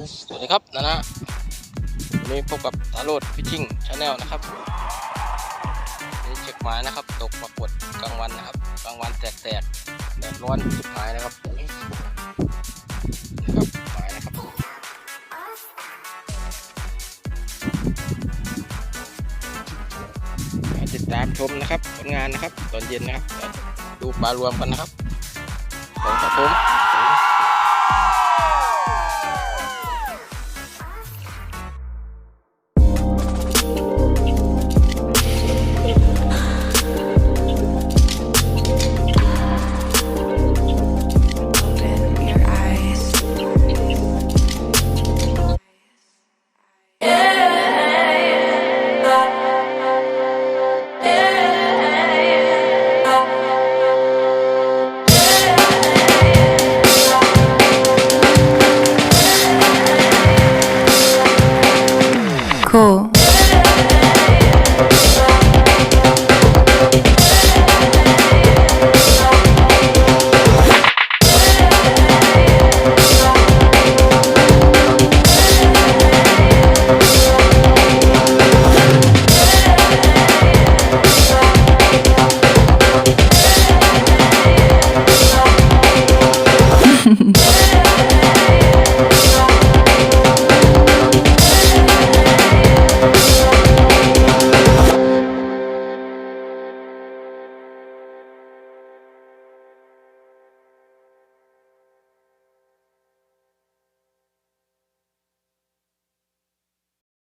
สวัสดีครับนะนะวันนี้พบกับตาโรดพิชิงชาแนลนะครับนี่เช็คหมายนะครับ ตกปากดกลางวันนะครับ กลางวันแตกๆแดดร้อนสุดหายนะครับนะครับหมายนะครับติดตามชมนะครับผลงานนะครับ ตอนเย็นนะครับ ดูปลารวมกันนะครับขอบคุณครับผม